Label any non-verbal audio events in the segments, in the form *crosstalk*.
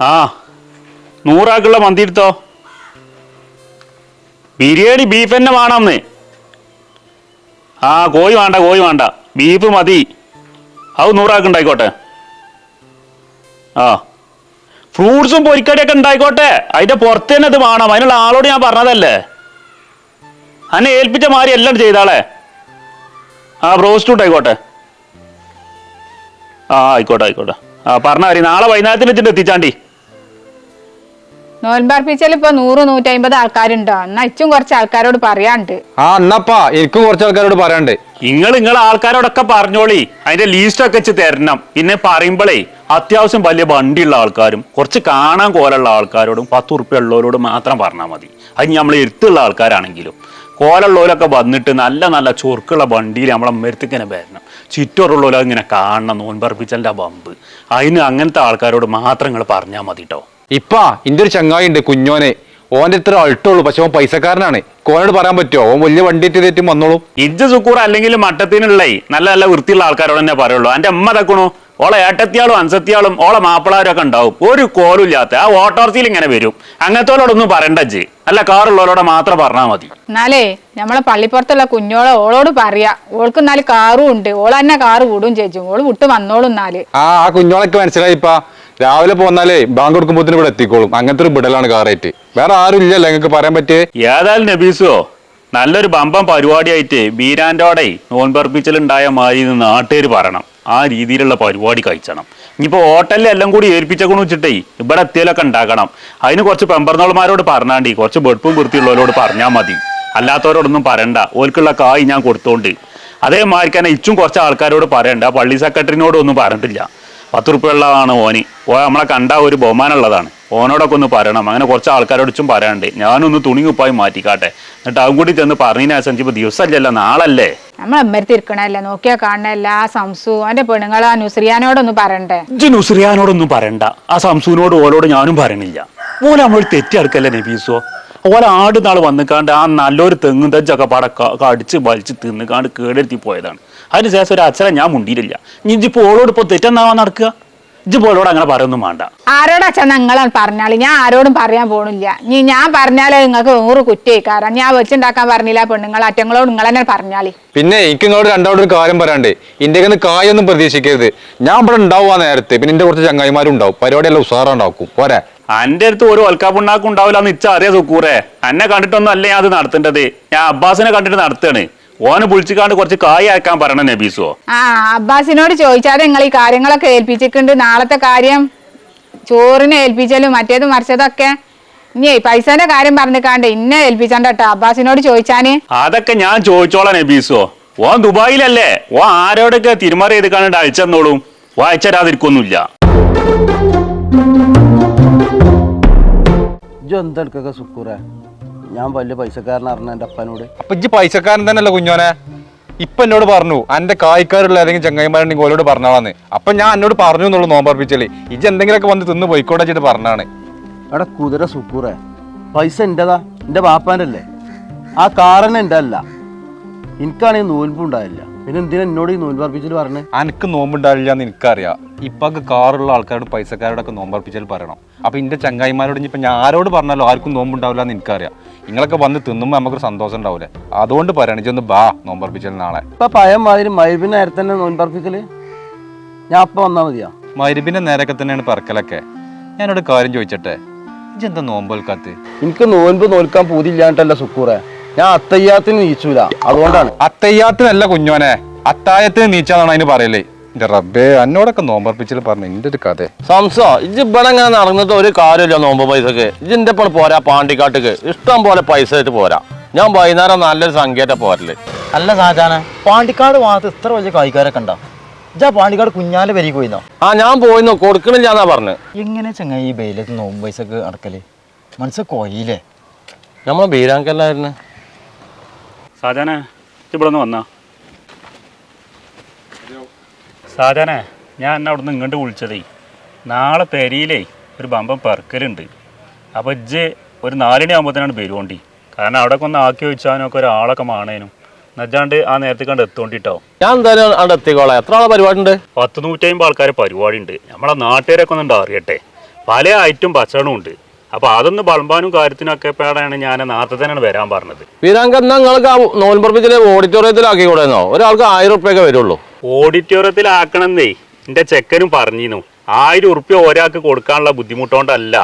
ആ നൂറാക്കുള്ള മന്തി എടുത്തോ ബിരിയാണി ബീഫ് തന്നെ വേണമെന്ന് ആ കോഴി വേണ്ട കോഴി വേണ്ട. ബീഫ് മതി. അത് നൂറാക്കുണ്ടായിക്കോട്ടെ. ആ ഫ്രൂട്ട്സും പൊരിക്കടിയൊക്കെ ഉണ്ടായിക്കോട്ടെ. അതിന്റെ പുറത്ത് തന്നെ ഇത് വേണം. അതിനുള്ള ആളോട് ഞാൻ പറഞ്ഞതല്ലേ. അന്നെ ഏൽപ്പിച്ച മാതിരി എല്ലാം ചെയ്താളെ. ആ ബ്രോസ്റ്റ് ഉണ്ടായിക്കോട്ടെ ആ ആയിക്കോട്ടെ ആയിക്കോട്ടെ. ആ പറഞ്ഞ മതി നാളെ വൈകുന്നേരത്തിന് വെച്ചിട്ട് എത്തിച്ചാണ്ടി. നോൻപാർപ്പിച്ചാൽ ഇപ്പൊ നൂറ് നൂറ്റമ്പത് ആൾക്കാരുണ്ടോ? എന്നാ ഇച്ചും കുറച്ച് ആൾക്കാരോട് പറയാണ്ട് ആ എന്നപ്പാ എനിക്കും കുറച്ച് ആൾക്കാരോട് പറയാണ്ട് നിങ്ങൾ നിങ്ങളെ ആൾക്കാരോടൊക്കെ പറഞ്ഞോളി. അതിന്റെ ലീസ്റ്റ് ഒക്കെ വെച്ച് തരണം. പിന്നെ പറയുമ്പോഴേ അത്യാവശ്യം വലിയ വണ്ടിയുള്ള ആൾക്കാരും കുറച്ച് കാണാൻ കോലുള്ള ആൾക്കാരോടും പത്ത് ഉറുപ്പ്യ ഉള്ളവരോടും മാത്രം പറഞ്ഞാൽ മതി. അത് നമ്മൾ എഴുത്തുള്ള ആൾക്കാരാണെങ്കിലും. കോലുള്ളവരൊക്കെ വന്നിട്ട് നല്ല നല്ല ചൊറുക്കുള്ള വണ്ടിയിൽ നമ്മളെ മരുത്തിക്കനെ വരണം. ചുറ്റോറുള്ളവരോ ഇങ്ങനെ കാണണം നോൻപറപ്പിച്ചലിന്റെ ബമ്പ് അതിന് അങ്ങനത്തെ ആൾക്കാരോട് മാത്രം നിങ്ങൾ പറഞ്ഞാൽ മതി കേട്ടോ ഇപ്പാ ഇന്റെ ഒരു ചങ്ങായി ഉണ്ട് കുഞ്ഞോനെ. ഓന്റെ ഇത്ര അൾട്ടുള്ളൂ പക്ഷെ ഓൻ പൈസക്കാരനാണ്. കോനോട് പറയാൻ പറ്റുമോ ഓൻ വലിയ വണ്ടി തെറ്റും വന്നോളൂ. ഇജ്ജ സുക്കൂർ അല്ലെങ്കിൽ മട്ടത്തിനുള്ള നല്ല നല്ല വൃത്തിയുള്ള ആൾക്കാരോട് തന്നെ പറയുള്ളൂ. എന്റെ അമ്മ തക്കണു ഓളെ ഏട്ടത്തിയാളും അൻസത്തിയാളും ഓളെ മാപ്പിളാരും ഒക്കെ ഉണ്ടാവും. ഒരു കോലും ഇല്ലാത്ത ആ ഓട്ടോർസിയിൽ ഇങ്ങനെ വരും. അങ്ങനത്തോലോടൊന്നും പറയണ്ട ജി അല്ല കാറുള്ളവരോടെ മാത്രം പറഞ്ഞാൽ മതി. എന്നാലേ നമ്മളെ പള്ളിപ്പുറത്തുള്ള കുഞ്ഞോളെ ഓളോട് പറയാ. ഓൾക്ക് എന്നാൽ കാറും ഉണ്ട്. ഓൾ തന്നെ കാറ് വിടും ചേച്ചു. ഓൾ വിട്ട് വന്നോളും എന്നാൽ. ആ ആ കുഞ്ഞോളൊക്കെ മനസ്സിലായിപ്പാ രാവിലെ പോന്നാലേ ബാങ്ക് കൊടുക്കുമ്പോത്തിന് ഇവിടെ എത്തിക്കോളും. അങ്ങനത്തെ ഒരു ബിടലാണ് കാറേറ്റ്. വേറെ ആരും ഇല്ലല്ലോ നിങ്ങൾക്ക് പറയാൻ പറ്റിയേ? ഏതായാലും നബീസോ നല്ലൊരു ബമ്പം പരിപാടിയായിട്ട് ബീരാന്റോടെ നോൻപർപ്പിച്ചലുണ്ടായ മാതിരി നിന്ന് നാട്ടുകാർ പറയണം. ആ രീതിയിലുള്ള പരിപാടി കഴിച്ചണം. ഇനിയിപ്പോൾ ഹോട്ടലിൽ എല്ലാം കൂടി ഏൽപ്പിച്ചേക്കണു വെച്ചിട്ടേ ഇവിടെ എത്തിയാലൊക്കെ ഉണ്ടാക്കണം അതിന് കുറച്ച് പെമ്പർന്നോളമാരോട് പറഞ്ഞാണ്ടി കുറച്ച് വെടുപ്പും വൃത്തിയുള്ളവരോട് പറഞ്ഞാൽ മതി. അല്ലാത്തവരോടൊന്നും പറയണ്ട. ഓൽക്കുള്ള കായ് ഞാൻ കൊടുത്തോണ്ട്. അതേമാതിരി തന്നെ ഇച്ചും കുറച്ച് ആൾക്കാരോട് പറയണ്ട. പള്ളി സെക്രട്ടറിനോടൊന്നും പറഞ്ഞിട്ടില്ല. പത്ത് ഉറുപ്പ്യുള്ളതാണ് ഓനി. ഓ നമ്മളെ കണ്ട ഒരു ബഹുമാനമുള്ളതാണ്. ഓനോടൊക്കെ ഒന്ന് പറയണം. അങ്ങനെ കുറച്ച് ആൾക്കാരോടിച്ചും പറയാണ്ട് ഞാനൊന്ന് തുണി ഉപ്പായി മാറ്റിക്കാട്ടെ. എന്നിട്ട് അതും കൂടി ചെന്ന് പറഞ്ഞതിനനുസരിച്ച് ദിവസമല്ലല്ലോ നാളല്ലേ? നമ്മളെ അമ്മരത്ത് ഇരിക്കണല്ലേ നോക്കിയാ കാണണല്ല ആ സംസു അവന്റെ പെണ്ണുങ്ങളെ ആ നുസ്രിയാനോടൊന്നും പറയണ്ടേ? ഇജ്ജ് നുസ്രിയാനോടൊന്നും പറയണ്ട. ആ സംസുവിനോട് ഓലോട് ഞാനും പറയണില്ല. ഓല നമ്മൾ തെറ്റിയെടുക്കല്ലേ നബീസോ? ഓല ആട് നാൾ വന്നിക്കാണ്ട് ആ നല്ലൊരു തെങ്ങും തജ്ജൊക്കെ പാടെ കടിച്ച് വലിച്ച് തിന്നുകാണ്ട് കേടെടുത്തി പോയതാണ്. അതിന് ശേഷം ഒരു അച്ഛനെ ഞാൻ മുണ്ടിയിട്ടില്ല ഇനി ഇജ്ജിപ്പോ ഓളോട് ഇപ്പോൾ തെറ്റെന്നാവാൻ നടക്കുക? ഇതുപോലോട് അങ്ങനെ പറയൊന്നും വേണ്ട. ആരോടാ അച്ഛൻ നിങ്ങളെ പറഞ്ഞാൽ? ഞാൻ ആരോടും പറയാൻ പോണില്ല. നീ ഞാൻ പറഞ്ഞാലേ നിങ്ങൾക്ക് നൂറ് കുറ്റേക്കാരാ ഞാൻ വെച്ചുണ്ടാക്കാൻ പറഞ്ഞില്ല പെണ്ണുങ്ങൾ അറ്റങ്ങളോട് നിങ്ങൾ തന്നെ പറഞ്ഞാലേ. പിന്നെ എനിക്ക് നിങ്ങളോട് രണ്ടാമത് ഒരു കാര്യം പറയാണ്ട് ഇന്ത്യയ്ക്ക് കായൊന്നും പ്രതീക്ഷിക്കരുത്. ഞാൻ ഇവിടെ ഉണ്ടാവുക നേരത്തെ. പിന്നെ എന്റെ കുറച്ച് ചങ്ങായിമാരും ഉണ്ടാവും. പരിപാടിയെല്ലാം ഉഷാറുണ്ടാക്കും പോരെ. അന്റെ അടുത്ത് ഒരു ഒൽക്കാപ്പുണ്ണാക്കും ഉണ്ടാവില്ല എന്ന് ഇച്ച അറിയാ സുക്കൂറെ. എന്നെ കണ്ടിട്ടൊന്നും അല്ല ഞാൻ അത് നടത്തേണ്ടത്. ഞാൻ അബ്ബാസിനെ കണ്ടിട്ട് നടത്തുകയാണ് ഓന് വിളിച്ചിക്കാണ്ട് കുറച്ച് കായ് അയക്കാൻ പറയണ നബീസോ. ആ അബ്ബാസിനോട് ചോദിച്ചാതെ നിങ്ങൾ ഈ കാര്യങ്ങളൊക്കെ ഏൽപ്പിച്ചിട്ടുണ്ട്. നാളത്തെ കാര്യം ചോറിനെ ഏൽപ്പിച്ചാലും മറ്റേത് മറിച്ചതൊക്കെ ഇനിയേ പൈസന്റെ കാര്യം പറഞ്ഞിക്കാണ്ട് ഇന്നെ ഏൽപ്പിച്ചാണ്ട് കേട്ടോ അബ്ബാസിനോട് ചോദിച്ചാന്. അതൊക്കെ ഞാൻ ചോദിച്ചോളാം നബീസോ. ഓൻ ദുബായിലല്ലേ. ഓ ആരോടൊക്കെ തിരുമറി ചെയ്ത് കാണേണ്ട അയച്ചെന്നോളും. ഓ അയച്ചരാതിരിക്കൊന്നുമില്ല ഇജ്ജ് സുക്കൂറെ? ഞാൻ വലിയ പൈസക്കാരനറിഞ്ഞ എന്റെ അപ്പനോട്. അപ്പൊ ഇജ്ജ് പൈസക്കാരൻ തന്നെയല്ലേ കുഞ്ഞോനെ? ഇപ്പൊ എന്നോട് പറഞ്ഞു എന്റെ കായ്ക്കാരുള്ള ഏതെങ്കിലും ചങ്ങായിമാരുണ്ടെങ്കിൽ ഗോലോട് പറഞ്ഞാന്ന് അപ്പൊ ഞാൻ എന്നോട് പറഞ്ഞു എന്നുള്ളൂ നോമ്പർപ്പിച്ചല്ലേ ഇജ്ജ് എന്തെങ്കിലുമൊക്കെ വന്ന് തിന്ന് പോയിക്കോട്ടെ വെച്ചിട്ട് പറഞ്ഞാണ്. എടാ കുതിര സുക്കൂറെ. പൈസ എന്റെതാ എന്റെ ബാപ്പാന്റെ അല്ലേ ആ കാറന്നെ എന്റെ അല്ല എനിക്കാണെങ്കിൽ നൂൽപ്പും ഉണ്ടായില്ല പിന്നെ എന്തിനാ എന്നോട് ഈ നൂൽപ്പ് പറഞ്ഞു? അനക്ക് നോമ്പുണ്ടാവില്ല എന്ന് എനിക്കറിയാം. ഇപ്പൊക്കെ കാറുള്ള ആൾക്കാരോട് പൈസക്കാരോടൊക്കെ നോമ്പർപ്പിച്ചാൽ പറയണം. അപ്പൊ എന്റെ ചങ്ങായിമാരോട് ഇപ്പൊ ഞാൻ ആരോട് പറഞ്ഞാലോ ആർക്കും നോമ്പുണ്ടാവില്ല എന്ന് എനിക്കറിയാം. നിങ്ങളൊക്കെ വന്ന് തിന്നുമ്പോൾ നമുക്കൊരു സന്തോഷം ഉണ്ടാവില്ല അതുകൊണ്ട് പറയണം. ഒന്ന് ബാ നോമ്പർപ്പിച്ചാൽ നാളെ. ഇപ്പൊ പഴം മാതിരി മൈബിന് നേരത്തെ തന്നെ നൂൽപ്പ് അർപ്പിക്കൽ ഞാൻ അപ്പൊ വന്നാ മതിയാ? മരുവിന്റെ നേരൊക്കെ തന്നെയാണ് പറക്കലൊക്കെ. ഞാനോട് കാര്യം ചോദിച്ചട്ടെ? ഇജെന്താ നോമ്പോൽക്കാത്ത് നോമ്പൽക്കാത്ത് എനിക്ക് നോൻപ് നോൽക്കാൻ പൂതില്ലാണ്ടല്ല സുക്കൂറെ. ഞാൻ അത്തയ്യാത്തിന് നീച്ചൂല. അതുകൊണ്ടാണ്. അത്തയ്യാത്തിനല്ല കുഞ്ഞോനെ അത്തായത്തിന് നീച്ചാന്നാണ് അതിന് പറയലേ. എന്റെ റബ്ബേ എന്നോടൊക്കെ നോമ്പർപ്പിച്ചാൽ പറഞ്ഞു എന്റെ ഒരു കഥ. സംസോ ഇജ്ജ് ഇവിടെ ഇങ്ങനെ നടന്നിട്ട് ഒരു കാര്യമില്ല നോമ്പ് പൈസക്ക്. ഇജിന്റെ ഇപ്പോൾ പോരാ പാണ്ടിക്കാട്ടിക്ക്. ഇഷ്ടം പോലെ പൈസ ആയിട്ട് പോരാ. ഞാൻ വൈകുന്നേരം നല്ലൊരു സംഖ്യയായിട്ട് പോരൽ. അല്ല സാജാന പാണ്ടിക്കാട് ഭാഗത്ത് ഇത്ര വലിയ കായ്ക്കാരൊക്കെ ഉണ്ടോ? ഇജാ പാണ്ടിക്കാട് കുഞ്ഞാലെ വരി പോയിന്നോ? ആ ഞാൻ പോയിന്നോ? കൊടുക്കണില്ല എന്നാ പറഞ്ഞു. എങ്ങനെ ചങ്ങായി ഈ ബെയിലത്ത് നോമ്പ് പൈസക്ക് അടക്കൽ? മനസ്സ് കൊയിലേ. നമ്മളെ ബീരാങ്കല്ലായിരുന്നു. സാജാനെ ഇവിടെ നിന്ന് വന്നാ. സാജാനെ ഞാൻ എന്നെ അവിടെ നിന്ന് ഇങ്ങോട്ട് വിളിച്ചതേ നാളെ പെരിയിലേ ഒരു ബമ്പം പെറുക്കലുണ്ട്. അപ്പോൾ ഇജ്ജ് ഒരു നാലണി ആകുമ്പോഴത്തേനാണ് വരുവോണ്ടി. കാരണം അവിടെ ഒന്ന് ആക്കി വെച്ചാനൊക്കെ ഒരാളൊക്കെ മാണേനും. എന്നുവെച്ചാണ്ട് ആ നേരത്തെ കണ്ട് എത്തോണ്ടിട്ടോ. ഞാൻ എന്തായാലും അവിടെ എത്തിക്കോളാം. എത്ര ആളെ പരിപാടി ഉണ്ട് പത്ത് നൂറ്റമ്പത് ആൾക്കാർ പരിപാടി ഉണ്ട് നമ്മളെ നാട്ടുകാരൊക്കെ ഒന്ന് അറിയട്ടെ. പല ഐറ്റം ഭക്ഷണവും ഉണ്ട്. അപ്പോൾ അതൊന്ന് വളമ്പാനും കാര്യത്തിനൊക്കെ പേടാണ് ഞാൻ നേരത്തെ തന്നെയാണ് വരാൻ പറഞ്ഞത്. വീരാങ്ക എന്നാ നിങ്ങൾക്ക് ആ ഓഡിറ്റോറിയത്തിലാക്കി കൂടെന്നോ? ഒരാൾക്ക് ആയിരം ഉറുപ്പ്യൊക്കെ വരുള്ളൂ. ഓഡിറ്റോറിയത്തിലാക്കണമെന്നേ എന്റെ ചെക്കനും പറഞ്ഞിരുന്നു. ആയിരം ഉറുപ്പ്യ ഒരാൾക്ക് കൊടുക്കാനുള്ള ബുദ്ധിമുട്ടുകൊണ്ടല്ല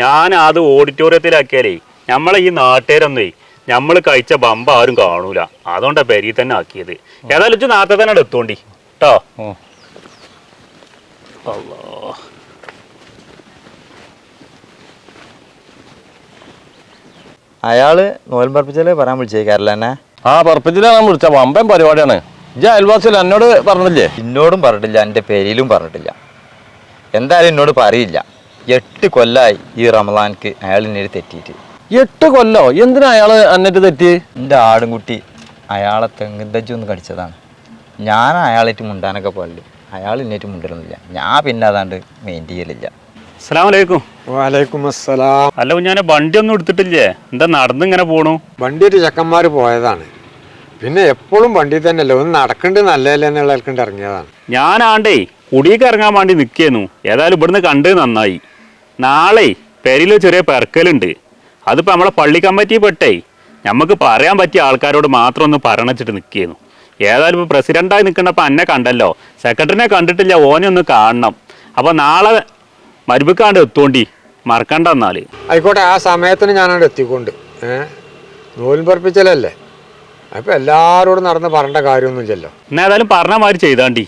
ഞാൻ അത് ഓഡിറ്റോറിയത്തിലാക്കിയാലേ നമ്മളെ ഈ നാട്ടുകാരൊന്നേ നമ്മൾ കഴിച്ച ബമ്പ ആരും കാണൂല. അതുകൊണ്ട് പെരി തന്നെ ആക്കിയത്. ഏതായാലും നേരത്തെ തന്നെ എടുത്തോണ്ടി. കേട്ടോ കേട്ടോ അയാൾ നോൽപ്പറപ്പിച്ചാലേ പറയാൻ വിളിച്ചേക്കാറില്ല എന്നെ. ആ പറപ്പിച്ചിലാണ് വിളിച്ച വമ്പൻ പരിപാടിയാണ്. ഇജ്ജ് അയൽവാസിയിൽ എന്നോട് പറഞ്ഞില്ലേ? എന്നോടും പറഞ്ഞിട്ടില്ല എന്റെ പേരിലും പറഞ്ഞിട്ടില്ല. എന്തായാലും എന്നോട് പറയില്ല. എട്ട് കൊല്ലായി ഈ റമദാൻക്ക് അയാൾ എന്നോട് തെറ്റിയിട്ട്. എട്ട് കൊല്ലോ? എന്തിനാ അയാൾ എന്നിട്ട് തെറ്റി? എന്റെ ആടുംകുട്ടി അയാളെ തെങ്ങിന്തജ്ജി ഒന്ന് കടിച്ചതാണ്. ഞാൻ അയാളേറ്റ് മുണ്ടാനൊക്കെ പോലെ അയാൾ എന്നേറ്റ് മുണ്ടിരുന്നില്ല ഞാൻ പിന്നെ അതാണ്ട് മെയിൻ ചെയ്യലില്ല. അസ്സലാമലൈക്കും. വാലൈക്കും അസ്സലാം. അല്ല ഞാൻ വണ്ടി ഒന്നും എടുത്തിട്ടില്ലേ? എന്താ നടന്നിങ്ങനെ പോണു? വണ്ടിയിട്ട് ചെക്കന്മാർ പോയതാണ്. പിന്നെ എപ്പോഴും വണ്ടി തന്നെയല്ലേ? ഒന്ന് നടക്കണ്ട് നല്ലതല്ലേ എന്നുള്ള ഞാൻ ഇറങ്ങിയതാണ്. ഞാനാണ്ടേ കുടിയൊക്കെ ഇറങ്ങാൻ വേണ്ടി നിൽക്കുന്നു ഏതായാലും ഇവിടുന്ന് കണ്ട് നന്നായി. നാളെ പെരിയിൽ ചെറിയ പെറക്കലുണ്ട് അതിപ്പോൾ നമ്മളെ പള്ളി കമ്മിറ്റി പെട്ടേ. നമുക്ക് പറയാൻ പറ്റിയ ആൾക്കാരോട് മാത്രം ഒന്ന് പറയണച്ചിട്ട് നിൽക്കുന്നു ഏതായാലും ഇപ്പോൾ പ്രസിഡന്റായി നിൽക്കുന്നപ്പോൾ എന്നെ കണ്ടല്ലോ. സെക്രട്ടറിനെ കണ്ടിട്ടില്ല ഓനെ ഒന്ന് കാണണം. അപ്പോൾ നാളെ മരുബിക്കാണ്ട് എത്തോണ്ടി മറക്കണ്ട എന്നാൽ. ആയിക്കോട്ടെ ആ സമയത്തിന് ഞാനവിടെ എത്തിക്കൊണ്ട്. നൂലും പറപ്പിച്ചലല്ലേ? അപ്പൊ എല്ലാരോടും നടന്ന് പറയേണ്ട കാര്യമൊന്നുമില്ലല്ലോ. എന്നാ ഏതായാലും പറഞ്ഞ മാതിരി ചെയ്താണ്ടി.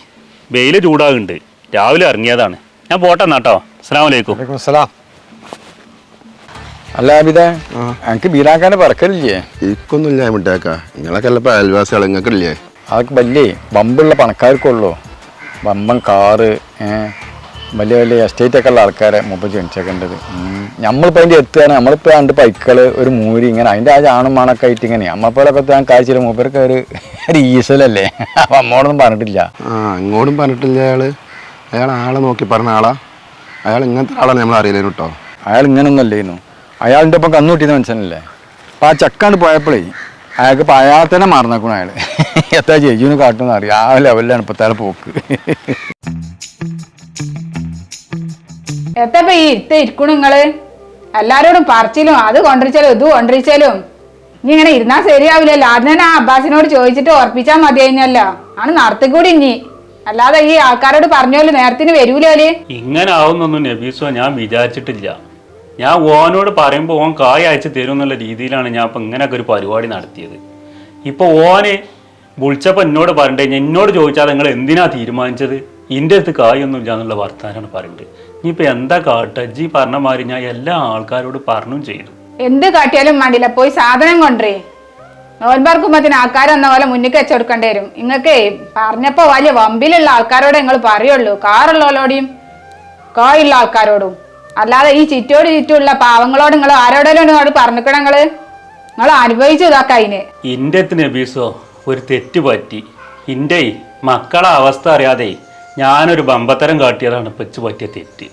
വെയിൽ ചൂടാകുന്നുണ്ട്. രാവിലെ ഇറങ്ങിയതാണ്. ഞാൻ പോട്ടെ എന്നാട്ടോ അസ്സാം വലൈക്കും സലാം അസ്സലാം. അല്ല അബിത എനിക്ക് ബീരാക്കാനെ പറക്കലില്ലേ? എനിക്കൊന്നുമില്ല മിട്ടാക്ക നിങ്ങളൊക്കെ അല്ല ഇപ്പൊ അയൽവാസികൾ നിങ്ങൾക്കില്ലേ അതൊക്കെ വലിയ ബമ്പുള്ള പണക്കാർക്കുള്ളൂ. ബമ്പൻ കാറ് ഏഹ് വലിയ വലിയ എസ്റ്റേറ്റ് ഒക്കെ ഉള്ള ആൾക്കാരെ മുമ്പ് ജനിച്ചേക്കേണ്ടത്. നമ്മളിപ്പോൾ അതിന്റെ എത്തുകയാണ് നമ്മളിപ്പോൾ രണ്ട് പൈക്കൾ ഒരു മൂരി ഇങ്ങനെ അതിന്റെ ആ ചാണും മണൊക്കെ ആയിട്ട് ഇങ്ങനെ. നമ്മപ്പോഴൊക്കെ എത്താൻ കാഴ്ചയിൽ മൂപ്പർക്ക് ഒരു ഒരു ഈസലല്ലേ അപ്പം അമ്മോടൊന്നും പറഞ്ഞിട്ടില്ല. ആ ഇങ്ങോട്ടും പറഞ്ഞിട്ടില്ല അയാൾ അയാൾ ആളെ നോക്കി പറഞ്ഞ ആളാ. അയാൾ ഇങ്ങനത്തെ ആളാണ് നമ്മൾ അറിയില്ലേനു കേട്ടോ അയാൾ ഇങ്ങനൊന്നും അല്ലേന്നു. അയാളിന്റെ ഒപ്പം കന്നുകൂട്ടിയെന്ന് മനസ്സിലല്ലേ അപ്പം ആ ചക്കാണ്ട് പോയപ്പോഴേ അയാൾക്ക് ഇപ്പം അയാളെ തന്നെ മറന്നേക്കണം അയാൾ *laughs* എത്ര ചേച്ചിന് കാട്ടുമെന്ന് അറിയാം. ആ ലെവലിലാണ് ഇപ്പോഴത്തെ തല പോക്ക്. *laughs* എത്തപ്പോ ഈ ഇരുത്ത് ഇരിക്കണു നിങ്ങൾ? എല്ലാരോടും പറിച്ചിലും അത് കൊണ്ടിരിച്ചാലും ഇത് കൊണ്ടിരിച്ചാലും. ഇനി ഇങ്ങനെ ഇരുന്നാ ശരിയാവില്ലല്ലോ. ആദ്യം തന്നെ ആ അബ്ബാസിനോട് ചോദിച്ചിട്ട് ഉറപ്പിച്ചാൽ മതി കഴിഞ്ഞല്ലോ ആണ് നടത്തിക്കൂടി ഇനി. അല്ലാതെ ഈ ആൾക്കാരോട് പറഞ്ഞോൽ നേരത്തിന് വരൂലോൽ ഇങ്ങനെ ആവുന്നൊന്നും നബീസോ ഞാൻ വിചാരിച്ചിട്ടില്ല. ഞാൻ ഓനോട് പറയുമ്പോൾ ഓൻ കായ അയച്ചു തരും എന്നുള്ള രീതിയിലാണ് ഞാൻ ഇപ്പം ഇങ്ങനെയൊക്കെ ഒരു പരിപാടി നടത്തിയത്. ഇപ്പോൾ ഓന് വിളിച്ചപ്പോൾ എന്നോട് പറഞ്ഞിട്ട് എന്നോട് ചോദിച്ചാൽ നിങ്ങൾ എന്തിനാ തീരുമാനിച്ചത്? ഇന്റെ അടുത്ത് കായൊന്നും ഇല്ല എന്നുള്ള വർത്താനാണ് പറയുന്നത് ഇനിയിപ്പോൾ എന്താ കാട്ടുക ജി പറഞ്ഞ മാതിരി ഞാൻ എല്ലാ ആൾക്കാരോട് പറഞ്ഞും ചെയ്തു എന്ത് കാട്ടിയാലും മണ്ടില്ല പോയി സാധനം കൊണ്ടേ നോൽബർക്കുമ്പത്തിന് ആൾക്കാർ എന്ന പോലെ മുന്നിൽ വെച്ചെടുക്കേണ്ടി വരും. നിങ്ങൾക്ക് പറഞ്ഞപ്പോ വലിയ വമ്പിലുള്ള ആൾക്കാരോട് നിങ്ങൾ പറയുള്ളൂ. കാറുള്ളവരോടെയും കായുള്ള ആൾക്കാരോടും. അല്ലാതെ ഈ ചുറ്റോട് ചുറ്റുമുള്ള പാവങ്ങളോട് നിങ്ങൾ ആരോടെങ്കിലും നിങ്ങൾ പറഞ്ഞിക്കണം നിങ്ങൾ നിങ്ങൾ അനുഭവിച്ചു ഇതാക്ക അതിന് ഇന്റെ നബീസോ ഒരു തെറ്റ് പറ്റി. ഇന്റെ മക്കളെ അവസ്ഥ അറിയാതെ ഞാനൊരു ബമ്പത്തരം കാട്ടിയതാണ് ഇപ്പം ഇച്ച് പറ്റിയ തെറ്റ്.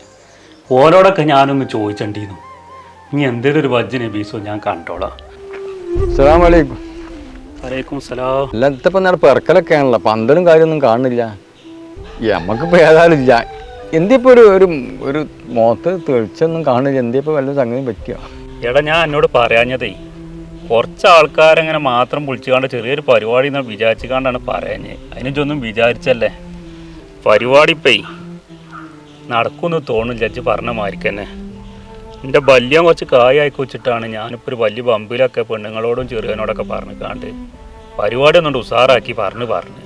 ഓരോടൊക്കെ ഞാനൊന്ന് ചോദിച്ചിരുന്നു ഇനി എന്തേലും ഒരു വജ്ജ നബീസോ ഞാൻ കണ്ടോളാം. അസ്സലാമു അലൈക്കും വലൈക്കും സലാം പിറക്കലൊക്കെ ആണല്ലോ. പന്തലും കാര്യമൊന്നും കാണുന്നില്ല. നമുക്കിപ്പോൾ ഏതായാലും ഇല്ല എന്തിപ്പോ ഒരു ഒരു ഒരു മുഖത്ത് തെളിച്ചൊന്നും കാണില്ല എന്തിപ്പോ വല്ല സംഗതി പറ്റിയോ? എടാ ഞാൻ എന്നോട് പറയാഞ്ഞതേ കുറച്ച് ആൾക്കാരങ്ങനെ മാത്രം വിളിച്ചുകൊണ്ട് ചെറിയൊരു പരിപാടി എന്ന് വിചാരിച്ചുകൊണ്ടാണ് പറയാഞ്ഞത് അതിനൊന്നും വിചാരിച്ചല്ലേ? പരിപാടി ഇപ്പേ നടക്കുമെന്ന് തോന്നില്ല ജഡ്ജ് പറഞ്ഞ മാതിരിക്ക് തന്നെ. എന്റെ ബല്യം കുറച്ച് കായായി വെച്ചിട്ടാണ് ഞാനിപ്പോൾ ഒരു വലിയ പമ്പിലൊക്കെ പെണ്ണുങ്ങളോടും ചെറുകനോടൊക്കെ പറഞ്ഞു കാണ്ട് പരിപാടി ഒന്നുകൊണ്ട് ഉഷാറാക്കി പറഞ്ഞു പറഞ്ഞു.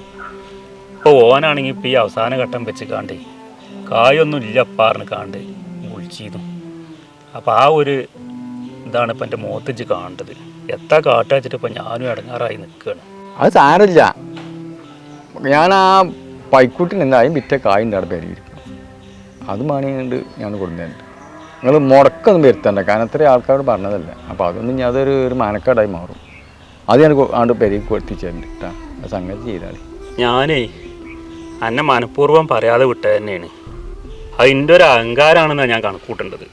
ഇപ്പോൾ ഓനാണെങ്കിൽ ഇപ്പോൾ ഈ അവസാന ഘട്ടം വെച്ച് കാണ്ട് കായൊന്നും ഇല്ല പറഞ്ഞു കാണ്ട് വിളിച്ചിരുന്നു അപ്പോൾ ആ ഒരു ഇതാണ് ഇപ്പം എന്റെ മുഖത്തിച്ച് കാണേണ്ടത് എത്ര കാട്ടാച്ചിട്ട് ഇപ്പം ഞാനും ഇടങ്ങാറായി നിൽക്കുകയാണ് അത് സാരമില്ല. ഞാൻ ആ പൈക്കൂട്ടിന് എന്തായാലും വിറ്റ കായുണ്ട് അവിടെ പെരുകിയിരിക്കും അത് മാണിയുണ്ട് ഞാൻ കൊടുക്കുന്നുണ്ട് നിങ്ങൾ മുടക്കൊന്നും വരുത്തണ്ട. കാരണം അത്രയും ആൾക്കാരോട് പറഞ്ഞതല്ല. അപ്പോൾ അതൊന്നും ഞാൻ അതൊരു ഒരു മാനക്കാടായി മാറും. അത് ഞാൻ ആണ്ട് പെരുകി കൊടുത്തിട്ടുണ്ട് കേട്ടോ ആ സംഗതി ചെയ്താൽ ഞാനേ എന്നെ മനഃപൂർവം പറയാതെ വിട്ട തന്നെയാണ്. അതിന്റെ ഒരു അഹങ്കാരമാണെന്നാണ് ഞാൻ കണക്കൂട്ടേണ്ടത്.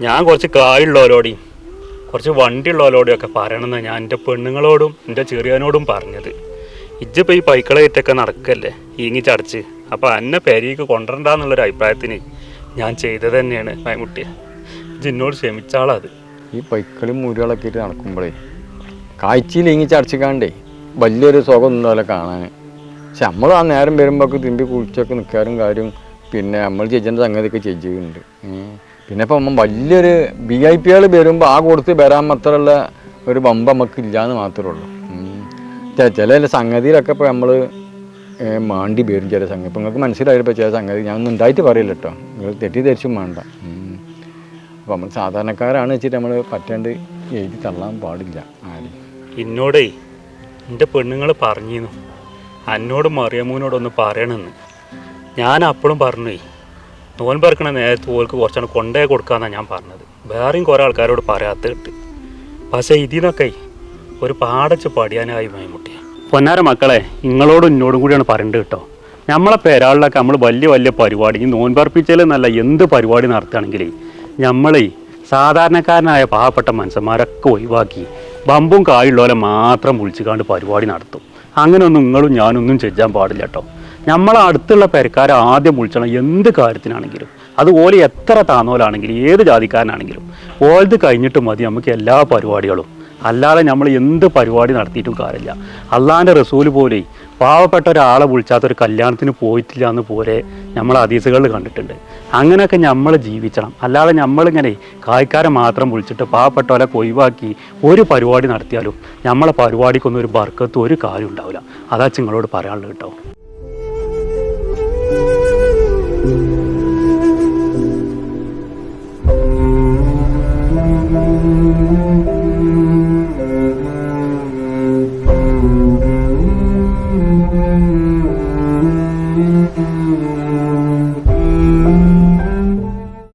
ഞാൻ കുറച്ച് കായുള്ളവരോടെയും കുറച്ച് വണ്ടിയുള്ളവരോടെയും ഒക്കെ പറയണമെന്ന് ഞാൻ എന്റെ പെണ്ണുങ്ങളോടും എന്റെ ചെറിയനോടും പറഞ്ഞത്. ഇജ്ജിപ്പോൾ ഈ പൈക്കളായിട്ടൊക്കെ നടക്കല്ലേ? ഈങ്ങി ചടച്ച്. അപ്പോൾ എന്നെ പെരീക്ക് കൊണ്ടുവരണ്ടെന്നുള്ളൊരു അഭിപ്രായത്തിന് ഞാൻ ചെയ്തത് തന്നെയാണ് മൈമുട്ടിയെ ഇജ്ജിന്നോട് ക്ഷമിച്ചാളത് ഈ പൈക്കളും മുരുകളൊക്കെ ഇട്ട് നടക്കുമ്പോഴേ കാഴ്ചയിൽ ഇങ്ങി ചടച്ചിക്കാണ്ടേ വലിയൊരു സുഖം ഉണ്ടാവില്ല കാണാൻ പക്ഷെ നമ്മൾ ആ നേരം വരുമ്പോൾ തിമ്പി കുളിച്ചൊക്കെ നിൽക്കാറും കാര്യം പിന്നെ നമ്മൾ ചേച്ചേന്റെ സംഗതിയൊക്കെ ചെയ്യുന്നുണ്ട് പിന്നെ ഇപ്പം വലിയൊരു ബി ഐ പികൾ വരുമ്പോൾ ആ കൊടുത്ത് വരാൻ മാത്രമുള്ള ഒരു ബമ്പ് നമുക്ക് ഇല്ലയെന്ന് മാത്രമേ ഉള്ളൂ. ചില സംഗതിയിലൊക്കെ ഇപ്പോൾ നമ്മൾ മാണ്ടി വരും ചില സംഗതി. ഇപ്പം നിങ്ങൾക്ക് മനസ്സിലായപ്പോൾ ചില സംഗതി? ഞാൻ ഒന്നും ഉണ്ടായിട്ട് പറയില്ല കേട്ടോ നിങ്ങൾ തെറ്റിദ്ധരിച്ചും വേണ്ട. അപ്പം നമ്മൾ സാധാരണക്കാരാണ് വെച്ചിട്ട് നമ്മൾ പറ്റാണ്ട് എഴുതി തള്ളാൻ പാടില്ല ആരും. എന്നോടേ എന്റെ പെണ്ണുങ്ങൾ പറഞ്ഞിരുന്നു. എന്നോട് മറിയമ്മൂനോടൊന്ന് പറയണമെന്ന് ഞാൻ അപ്പോഴും പറഞ്ഞു നോൻപറക്കണ നേരത്ത് ഓൾക്ക് കുറച്ചാണ് കൊണ്ടേ കൊടുക്കാമെന്നാണ് ഞാൻ പറഞ്ഞത്. വേറെയും കുറേ ആൾക്കാരോട് പറയാത്ത കിട്ട്. പക്ഷേ ഇതിനൊക്കെ ഒരു പാടച്ച് പടിയാനായി മൈമുട്ടിയെ പൊന്നാര മക്കളെ നിങ്ങളോടും എന്നോടും കൂടിയാണ് പറയേണ്ടത് കേട്ടോ. നമ്മളെ പേരാളിലൊക്കെ നമ്മൾ വലിയ വലിയ പരിപാടി ഈ നോൻപർപ്പിച്ചാൽ നല്ല എന്ത് പരിപാടി നടത്തുകയാണെങ്കിലേ നമ്മളെ സാധാരണക്കാരനായ പാവപ്പെട്ട മനുഷ്യന്മാരൊക്കെ ഒഴിവാക്കി ബമ്പും കായുള്ളവരെ മാത്രം വിളിച്ചുകാണ്ട് പരിപാടി നടത്തും. അങ്ങനെയൊന്നും നിങ്ങളും ഞാനൊന്നും ചെയ്യാൻ പാടില്ല കേട്ടോ. നമ്മളെ അടുത്തുള്ള പെരക്കാരെ ആദ്യം വിളിച്ചണം എന്ത് കാര്യത്തിനാണെങ്കിലും. അതുപോലെ എത്ര താന്നോലാണെങ്കിലും ഏത് ജാതിക്കാരനാണെങ്കിലും. ഓലത് കഴിഞ്ഞിട്ട് മതി നമുക്ക് എല്ലാ പരിപാടികളും. അല്ലാതെ നമ്മൾ എന്ത് പരിപാടി നടത്തിയിട്ടും കാര്യമില്ല. അള്ളാഹാന്റെ റസൂൽ പോലെ പാവപ്പെട്ട ഒരാളെ വിളിച്ചാത്ത ഒരു കല്യാണത്തിന് പോയിട്ടില്ല എന്ന് പോലെ നമ്മൾ അതീസുകളിൽ കണ്ടിട്ടുണ്ട്. അങ്ങനെയൊക്കെ നമ്മൾ ജീവിക്കണം. അല്ലാതെ നമ്മളിങ്ങനെ കായ്ക്കാരെ മാത്രം വിളിച്ചിട്ട് പാവപ്പെട്ടവരെ ഒഴിവാക്കി ഒരു പരിപാടി നടത്തിയാലും നമ്മളെ പരിപാടിക്കൊന്നും ഒരു ബർക്കത്തും ഒരു കാര്യം ഉണ്ടാവില്ല. അതാ നിങ്ങളോട് പറയാനുള്ളത് കേട്ടോ.